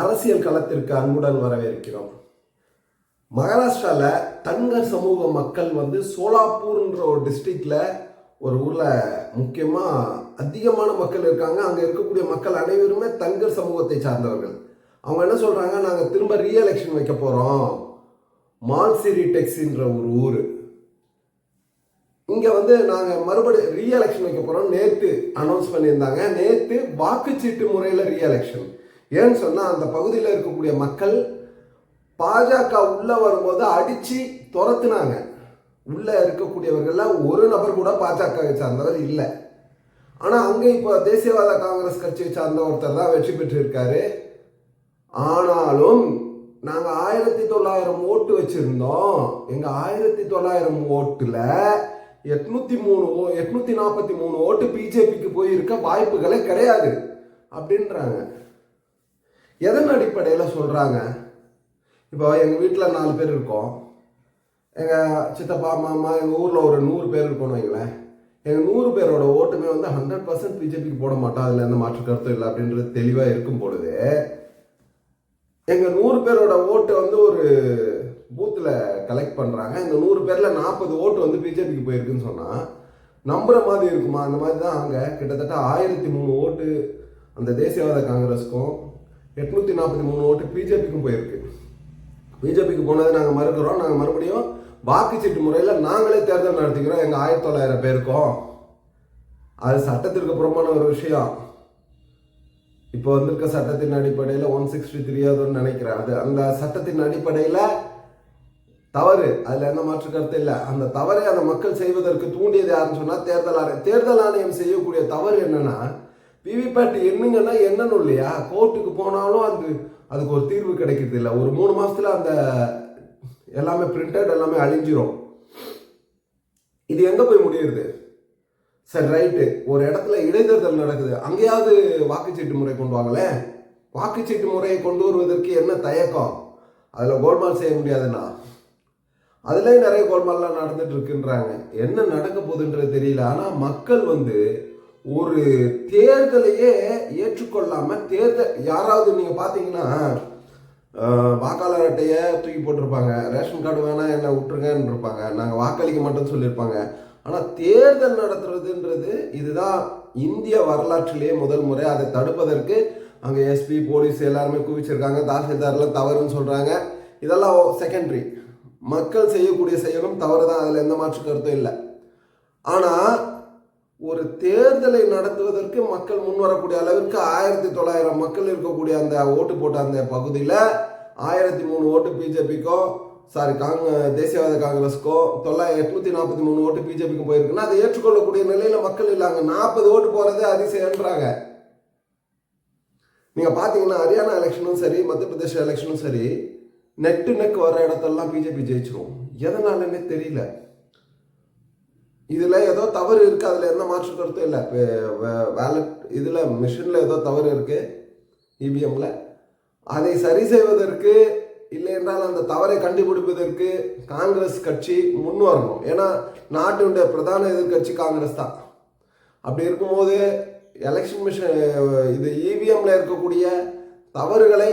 அரசியல் களத்திற்கு அன்புடன் வரவேற்கிறோம். மகாராஷ்டிராவில் தங்கர் சமூக மக்கள் வந்து சோலாப்பூர்ன்ற ஒரு டிஸ்ட்ரிக்டில் ஒரு ஊரில் முக்கியமாக அதிகமான மக்கள் இருக்காங்க. அங்கே இருக்கக்கூடிய மக்கள் அனைவருமே தங்கர் சமூகத்தை சார்ந்தவர்கள். அவங்க என்ன சொல்கிறாங்க நாங்கள் திரும்ப ரீஎலெக்ஷன் வைக்க போகிறோம் மால்சிரி டெக்ஸின்ற ஒரு ஊர். இங்கே வந்து நாங்கள் மறுபடியும் ரீஎலெக்ஷன் வைக்க போகிறோம் நேற்று அனௌன்ஸ் பண்ணியிருந்தாங்க. நேற்று வாக்குச்சீட்டு முறையில் ரீஎலெக்ஷன் ஏன்னு சொன்னால் அந்த பகுதியில் இருக்கக்கூடிய மக்கள் பாஜக உள்ளே வரும்போது அடித்து துரத்துனாங்க. உள்ளே இருக்கக்கூடியவர்களில் ஒரு நபர் கூட பாஜகவை சார்ந்தவர் இல்லை. ஆனால் அங்கே இப்போ தேசியவாத காங்கிரஸ் கட்சியை சார்ந்த ஒருத்தர் தான் வெற்றி பெற்றிருக்காரு. ஆனாலும் நாங்கள் ஆயிரத்தி தொள்ளாயிரம் ஓட்டு வச்சுருந்தோம். எங்கள் ஆயிரத்தி தொள்ளாயிரம் ஓட்டில் எட்நூற்றி மூணு ஓ- எட்நூத்தி நாற்பத்தி மூணு ஓட்டு பிஜேபிக்கு போயிருக்க வாய்ப்புகளே கிடையாது. அப்படின்றாங்க. எதன் அடிப்படையில் சொல்கிறாங்க இப்போ எங்கள் வீட்டில் நாலு பேர் இருக்கோம். எங்கள் சித்தப்பா மாமா எங்கள் ஊரில் ஒரு நூறு பேர் இருக்கோம்னு வைங்களேன். எங்கள் நூறு பேரோட ஓட்டுமே வந்து ஹண்ட்ரட் பர்சன்ட் பிஜேபிக்கு போட மாட்டோம். அதில் எந்த மாற்று கருத்தும் இல்லை அப்படின்றது தெளிவாக இருக்கும் பொழுது எங்கள் நூறு பேரோட ஓட்டு வந்து ஒரு பூத்தில் கலெக்ட் பண்ணுறாங்க இந்த நூறு பேரில் நாற்பது ஓட்டு வந்து பிஜேபிக்கு போயிருக்குன்னு சொன்னால் நம்புகிற மாதிரி இருக்குமா? அந்த மாதிரி தான் அங்கே கிட்டத்தட்ட ஆயிரத்தி மூணு ஓட்டு அந்த தேசியவாத காங்கிரஸுக்கும் எட்நூற்றி நாற்பத்தி மூணு ஓட்டு பிஜேபிக்கும் போயிருக்கு. பிஜேபிக்கு போனதை நாங்கள் மறுக்கிறோம். நாங்கள் மறுபடியும் வாக்குச்சீட்டு முறையில் நாங்களே தேர்தல் நடத்திக்கிறோம். எங்கள் ஆயிரத்தி தொள்ளாயிரம் பேருக்கும். அது சட்டத்திற்கு புறமான ஒரு விஷயம். இப்போ வந்திருக்க சட்டத்தின் அடிப்படையில் ஒன் சிக்ஸ்டி த்ரீ அதுன்னு நினைக்கிறேன். அது அந்த சட்டத்தின் அடிப்படையில் தவறு. அதில் எந்த மாற்று கருத்து இல்லை. அந்த தவறை அந்த மக்கள் செய்வதற்கு தூண்டியது யாருன்னு சொன்னால் தேர்தல் ஆணையம் தேர்தல் ஆணையம் செய்யக்கூடிய தவறு என்னன்னா விவிபேட் எண்ணுங்கன்னா என்னன்னு இல்லையா? கோர்ட்டுக்கு போனாலும் அது அதுக்கு ஒரு தீர்வு கிடைக்கிறது இல்லை. ஒரு மூணு மாசத்துல அந்த எல்லாமே பிரிண்டட் எல்லாமே அழிஞ்சிரும். இது எங்க போய் முடியுது சரி ரைட்டு ஒரு இடத்துல இடைத்தேர்தல் நடக்குது. அங்கேயாவது வாக்குச்சீட்டு முறை கொண்டு வாங்களே. வாக்குச்சீட்டு முறையை கொண்டு வருவதற்கு என்ன தயக்கம்? அதில் கோல்மால் செய்ய முடியாதுண்ணா. அதுலேயும் நிறைய கோல்மால்லாம் நடந்துட்டு இருக்குன்றாங்க. என்ன நடக்க போகுதுன்றது தெரியல. ஆனால் மக்கள் வந்து ஒரு தேர்தலையே ஏற்றுக்கொள்ளாம தேர்தல் யாராவது நீங்கள் பார்த்தீங்கன்னா வாக்காளர் அட்டையை தூக்கி போட்டிருப்பாங்க. ரேஷன் கார்டு வேணா என்ன விட்டுருங்கன்னு இருப்பாங்க நாங்கள் வாக்களிக்க மாட்டோம்னு சொல்லியிருப்பாங்க. ஆனால் தேர்தல் நடத்துறதுன்றது இதுதான் இந்திய வரலாற்றிலேயே முதல் முறை. அதை தடுப்பதற்கு அங்கே எஸ்பி போலீஸ் எல்லாருமே குவிச்சிருக்காங்க. தாசில்தார்லாம் தவறுன்னு சொல்கிறாங்க இதெல்லாம் செகண்டரி மக்கள் செய்யக்கூடிய செயலும் தவறு தான் அதில் எந்த மாற்று கருத்தும் இல்லை. ஆனால் ஒரு தேர்தலை நடத்துவதற்கு மக்கள் முன்வரக்கூடிய அளவிற்கு ஆயிரத்தி தொள்ளாயிரம் மக்கள் இருக்கக்கூடிய அந்த ஓட்டு போட்ட அந்த பகுதியில் ஆயிரத்தி மூணு ஓட்டு பிஜேபிக்கும் சாரி காங்க தேசியவாத காங்கிரஸுக்கோ தொள்ளாயிரம் எட்நூத்தி நாற்பத்தி மூணு ஓட்டு பிஜேபிக்கு போயிருக்குன்னா அதை ஏற்றுக்கொள்ளக்கூடிய நிலையில மக்கள் இல்லாங்க. நாற்பது ஓட்டு போறதே அதிசயன்றாங்க. நீங்க பாத்தீங்கன்னா ஹரியானா எலெக்ஷனும் சரி மத்திய பிரதேச எலெக்ஷனும் சரி நெட்டு நெக் வர இடத்தெல்லாம் பிஜேபி ஜெயிச்சிரும். எதனாலன்னே தெரியல. இதில் ஏதோ தவறு இருக்குது அதில் எந்த மாற்று கருத்தும் இல்லை. வேலட் இதில் மிஷினில் ஏதோ தவறு இருக்குது இபிஎம்மில் அதை சரி செய்வதற்கு இல்லை என்றால் அந்த தவறை கண்டுபிடிப்பதற்கு காங்கிரஸ் கட்சி முன் வரணும். ஏன்னா நாட்டினுடைய பிரதான எதிர்கட்சி காங்கிரஸ் தான். அப்படி இருக்கும்போது எலெக்ஷன் மிஷன் இது இவிஎம்மில் இருக்கக்கூடிய தவறுகளை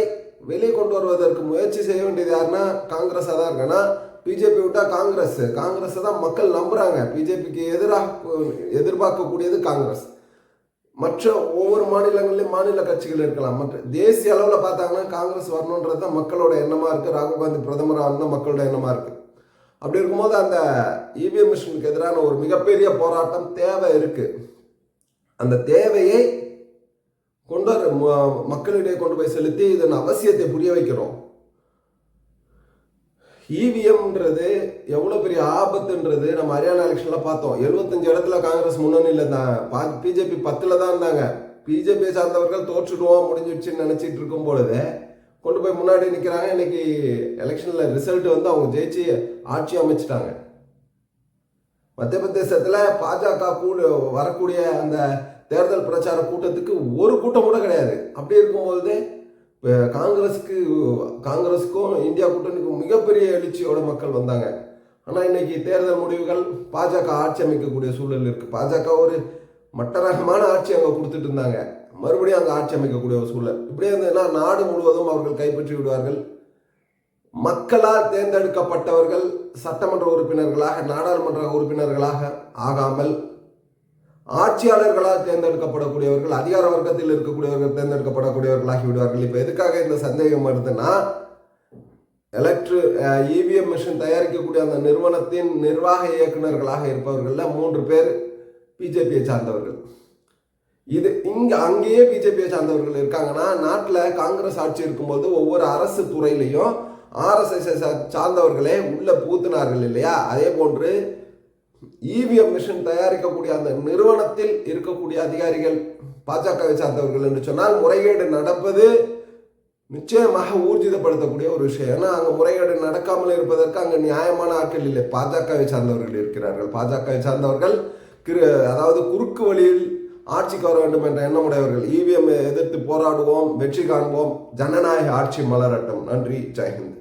வெளியே கொண்டு வருவதற்கு முயற்சி செய்ய வேண்டியது யாருன்னா காங்கிரஸாக தான் இருக்கு பிஜேபி விட்டால் காங்கிரஸ். காங்கிரஸை தான் மக்கள் நம்புகிறாங்க பிஜேபிக்கு எதிராக எதிர்பார்க்கக்கூடியது காங்கிரஸ். மற்ற ஒவ்வொரு மாநிலங்களிலும் மாநில கட்சிகள் இருக்கலாம். மற்ற தேசிய அளவில் பார்த்தாங்கன்னா காங்கிரஸ் வரணுன்றது தான் மக்களோட எண்ணமாக இருக்குது ராகுல் காந்தி பிரதமர் ஆகணும் மக்களோட எண்ணமாக இருக்குது அப்படி இருக்கும்போது அந்த இவிஎம் மிஷினுக்கு எதிரான ஒரு மிகப்பெரிய போராட்டம் தேவை இருக்குது அந்த தேவையை கொண்டு வர மக்களிடையே கொண்டு போய் செலுத்தி இதன் அவசியத்தை புரிய வைக்கிறோம். இவிஎம்ன்றது எவ்வளோ பெரிய ஆபத்துன்றது நம்ம ஹரியானா எலெக்ஷன்ல பார்த்தோம். எழுபத்தஞ்சு இடத்துல காங்கிரஸ் முன்னணியில் தான் பிஜேபி பத்தில் தான் இருந்தாங்க. பிஜேபி சார்ந்தவர்கள் தோற்றுடுவோம் முடிஞ்சிடுச்சுன்னு நினச்சிட்டு இருக்கும் பொழுது கொண்டு போய் முன்னாடி நிற்கிறாங்க இன்னைக்கு எலெக்ஷனில் ரிசல்ட் வந்து அவங்க ஜெயிச்சு ஆட்சி அமைச்சிட்டாங்க. மத்திய பிரதேசத்தில் பாஜக கூட வரக்கூடிய அந்த தேர்தல் பிரச்சார கூட்டத்துக்கு ஒரு கூட்டம் கூட கிடையாது. அப்படி இருக்கும்போது காங்கிரஸுக்கு காங்கிரஸுக்கும் இந்தியா கூட்டணிக்கும் மிகப்பெரிய எழுச்சியோட மக்கள் வந்தாங்க. ஆனால் இன்னைக்கு தேர்தல் முடிவுகள் பாஜக ஆட்சி அமைக்கக்கூடிய சூழல் இருக்குது பாஜக ஒரு மட்டரகமான ஆட்சி அங்கே கொடுத்துட்டு இருந்தாங்க. மறுபடியும் அங்கே ஆட்சி அமைக்கக்கூடிய ஒரு சூழல். இப்படியே இருந்ததுன்னா நாடு முழுவதும் அவர்கள் கைப்பற்றி விடுவார்கள். மக்களால் தேர்ந்தெடுக்கப்பட்டவர்கள் சட்டமன்ற உறுப்பினர்களாக நாடாளுமன்ற உறுப்பினர்களாக ஆகாமல் ஆட்சியாளர்களால் தேர்ந்தெடுக்கப்படக்கூடியவர்கள் அதிகார வர்க்கத்தில் இருக்கக்கூடியவர்கள் தேர்ந்தெடுக்கப்படக்கூடியவர்களாகி விடுவார்கள் இப்போ எதுக்காக இந்த சந்தேகம் வருதுன்னா எலக்ட்ரு இவிஎம் மிஷின் தயாரிக்கக்கூடிய அந்த நிறுவனத்தின் நிர்வாக இயக்குநர்களாக இருப்பவர்களில் மூன்று பேர் பிஜேபியை சார்ந்தவர்கள். இது இங்கே அங்கேயே பிஜேபியை சார்ந்தவர்கள் இருக்காங்கன்னா நாட்டில் காங்கிரஸ் ஆட்சி இருக்கும்போது ஒவ்வொரு அரசு துறையிலையும் ஆர்எஸ்எஸ் சார்ந்தவர்களே உள்ள பூத்தினார்கள் இல்லையா? அதே போன்று இவிஎம் மிஷின் தயாரிக்கக்கூடிய அந்த நிறுவனத்தில் இருக்கக்கூடிய அதிகாரிகள் பாஜகவை சார்ந்தவர்கள் என்று சொன்னால் முறைகேடு நடப்பது நிச்சயமாக ஊர்ஜிதப்படுத்தக்கூடிய ஒரு விஷயம். ஏன்னா அங்கே முறைகேடு நடக்காமல் இருப்பதற்கு அங்கே நியாயமான ஆட்கள் இல்லை. பாஜகவை சார்ந்தவர்கள் இருக்கிறார்கள். பாஜகவை சார்ந்தவர்கள் கிரு அதாவது குறுக்கு வழியில் ஆட்சிக்கு வர வேண்டும் என்ற எண்ணமுடையவர்கள் இவிஎம் எதிர்த்து போராடுவோம் வெற்றி காண்போம் ஜனநாயக ஆட்சி மலரட்டும். நன்றி. ஜெயஹிந்த்.